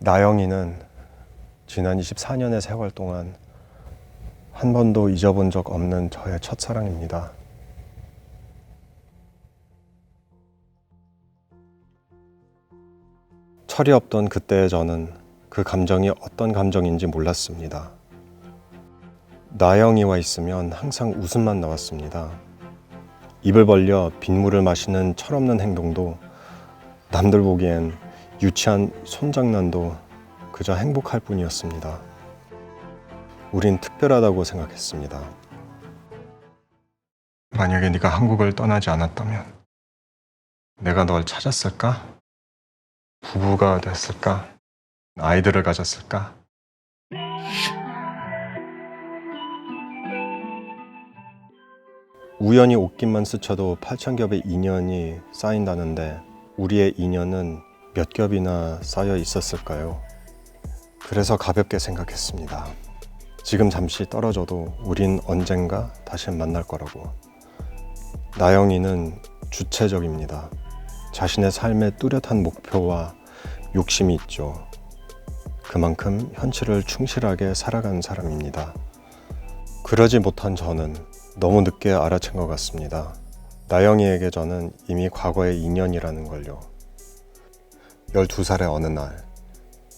나영이는 지난 24년의 세월 동안 한 번도 잊어본 적 없는 저의 첫사랑입니다. 철이 없던 그때의 저는 그 감정이 어떤 감정인지 몰랐습니다. 나영이와 있으면 항상 웃음만 나왔습니다. 입을 벌려 빗물을 마시는 철없는 행동도 남들 보기엔 유치한 손장난도 그저 행복할 뿐이었습니다. 우린 특별하다고 생각했습니다. 만약에 네가 한국을 떠나지 않았다면 내가 널 찾았을까? 부부가 됐을까? 아이들을 가졌을까? 우연히 옷깃만 스쳐도 8천 겹의 인연이 쌓인다는데 우리의 인연은 몇 겹이나 쌓여 있었을까요? 그래서 가볍게 생각했습니다. 지금 잠시 떨어져도 우린 언젠가 다시 만날 거라고. 나영이는 주체적입니다. 자신의 삶에 뚜렷한 목표와 욕심이 있죠. 그만큼 현실을 충실하게 살아간 사람입니다. 그러지 못한 저는 너무 늦게 알아챈 것 같습니다. 나영이에게 저는 이미 과거의 인연이라는 걸요. 12살의 어느 날,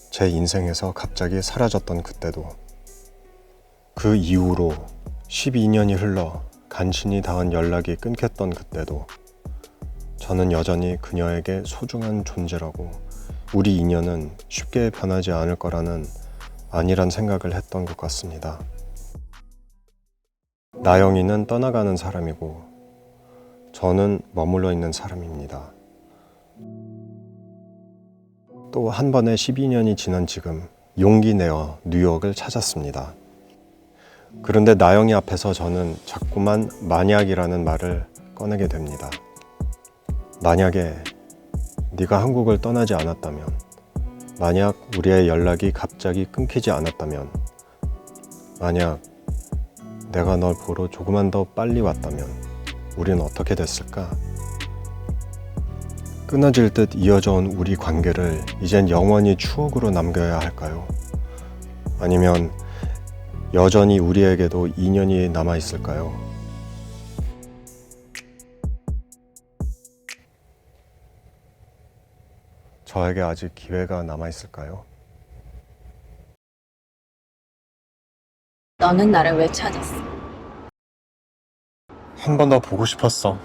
제 인생에서 갑자기 사라졌던 그때도, 그 이후로 12년이 흘러 간신히 닿은 연락이 끊겼던 그때도, 저는 여전히 그녀에게 소중한 존재라고, 우리 인연은 쉽게 변하지 않을 거라는 안일한 생각을 했던 것 같습니다. 나영이는 떠나가는 사람이고 저는 머물러 있는 사람입니다. 또 한 번에 12년이 지난 지금 용기 내어 뉴욕을 찾았습니다. 그런데 나영이 앞에서 저는 자꾸만 만약이라는 말을 꺼내게 됩니다. 만약에 네가 한국을 떠나지 않았다면 만약 우리의 연락이 갑자기 끊기지 않았다면 만약 내가 널 보러 조금만 더 빨리 왔다면 우린 어떻게 됐을까? 끊어질 듯 이어져 온 우리 관계를 이젠 영원히 추억으로 남겨야 할까요? 아니면 여전히 우리에게도 인연이 남아 있을까요? 저에게 아직 기회가 남아 있을까요? 너는 나를 왜 찾았어? 한 번 더 보고 싶었어.